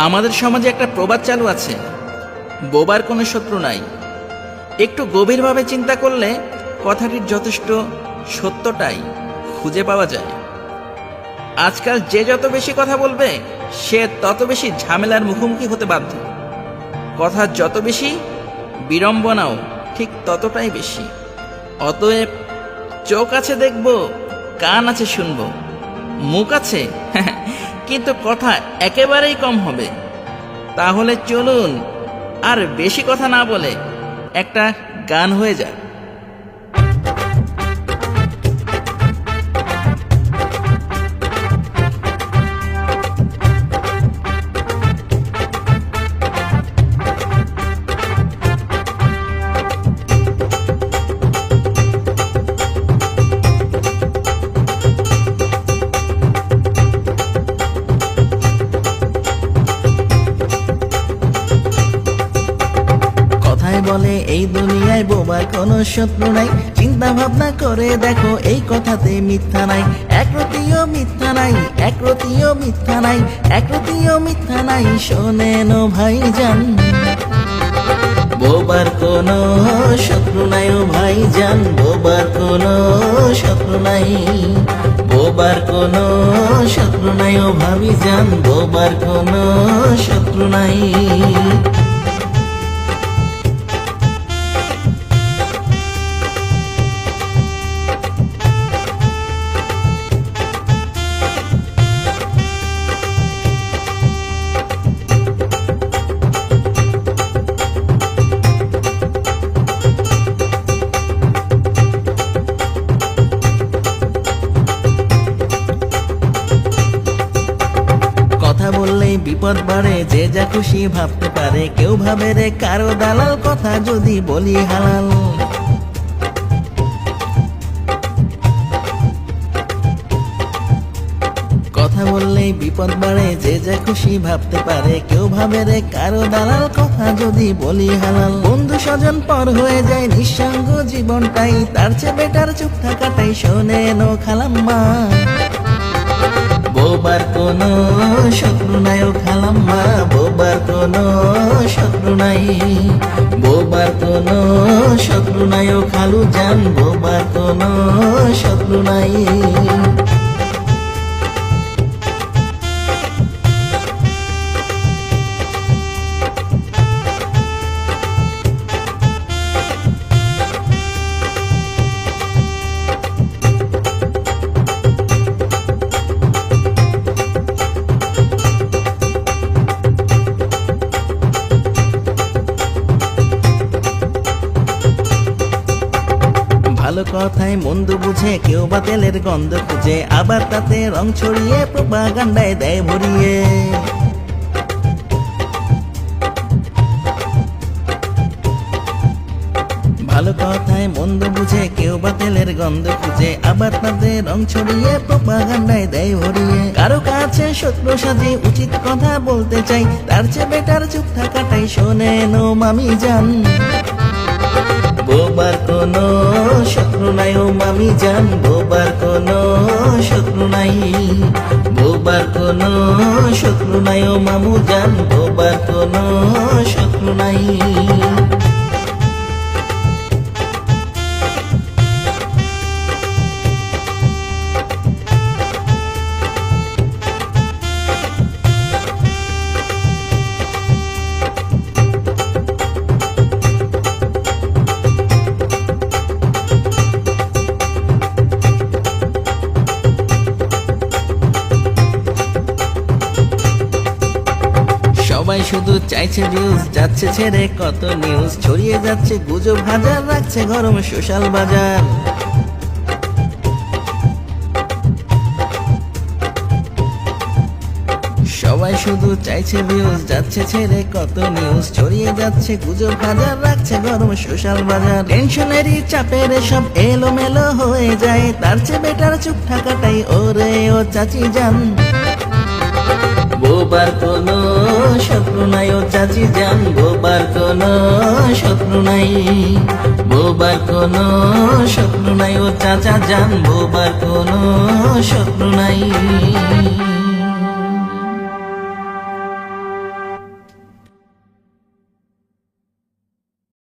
আমাদের সমাজে একটা প্রবাদ চালু আছে। বোবার কোনো শত্রু নাই। একটু গভীরভাবে চিন্তা করলে কথাটির যথেষ্ট সত্যটাই খুঁজে পাওয়া যায়। আজকাল যে যত বেশি কথা বলবে, সে তত বেশি ঝামেলার মুখোমুখি হতে বাধ্য। কথা যত বেশি, বিড়ম্বনাও ঠিক ততটাই বেশি। অতএব চোখ আছে দেখব, কান আছে শুনব। মুখ আছে কিন্তু কথা একেবারেই কম হবে। তাহলে চলুন আর বেশি কথা না বলে একটা গান হয়ে যাক। বলে, এই দুনিয়ায় বোবার কোনো শত্রু নাই। চিন্তা ভাবনা করে দেখো, এই কথাতে মিথ্যা নাই। একরতিও মিথ্যা নাই একরতিও মিথ্যা নাই একরতিও মিথ্যা নাই। শোনেন ভাই জান বোবার কোনো শত্রু নাই ও ভাই জান বোবার কোনো শত্রু নাই। বোবার কোনো শত্রু নাই ও ভাবি জান বোবার কোনো শত্রু নাই। বিপদ বাড়ে যে যা খুশি ভাবতে পারে। কেউ ভাবে রে, কারও দালাল কথা যদি বলি হালাল। কথা বললেই বিপদ বাড়ে যে যা খুশি ভাবতে পারে। কেউ ভাবে রে, কারও দালাল কথা যদি বলি হালাল। বন্ধু স্বজন পর হয়ে যায়, নিঃসঙ্গ জীবনটাই। তার চেয়ে বেটার চুপ থাকাটাই শোনে নো খালাম্মা। বোবার কোনো শত্রু নাই ও খালাম্মা বোবার কোনো শত্রু নাই। বোবার কোনো শত্রু নাই ও খালু জান বোবার কোনো শত্রু নাই। ভালো কথায় মন্দ বুঝে, কেউ বা তেলের গন্ধ খুঁজে, আবার তাতে রং ছড়িয়ে প্রপাগান্ডায় দেয় ভরিয়ে। ভালো কথায় মন্দ বুঝে, কেউ বা তেলের গন্ধ খুঁজে, আবার তাতে রং ছড়িয়ে দেয় ভরিয়ে। কারও কাছে শত্রু সাজে উচিত কথা বলতে চাই, তার চেয়ে বেটার চুপ থাকাটাই শোনে নো মামি জান বোবার কোনো শত্রু নাই, ও মামি জান, বোবার কোনো শত্রু নাই। বোবার কোনো শত্রু নাই, ও মামু জান, বোবার কোনো শত্রু নাই। সবাই শুধু চাইছে ভিউজ যাচ্ছে ছেড়ে কত নিউজ ছড়িয়ে যাচ্ছে গুজব হাজার রাখছে গরম সোশ্যাল বাজার। সবাই শুধু চাইছে ভিউজ যাচ্ছে ছেড়ে কত নিউজ ছড়িয়ে যাচ্ছে গুজব হাজার রাখছে গরম সোশ্যাল বাজার। টেনশনেরই চাপের সব এলোমেলো হয়ে যায়। তার চেয়ে বেটার চুপ থাকাটাই ওরে ও চাচি যান। বোবার কোনো শত্রু নাই, ও চাচি যান বোবার কোনো শত্রু নাই। বোবার কোনো শত্রু নাই, ও চাচা যান বোবার কোনো শত্রু নাই।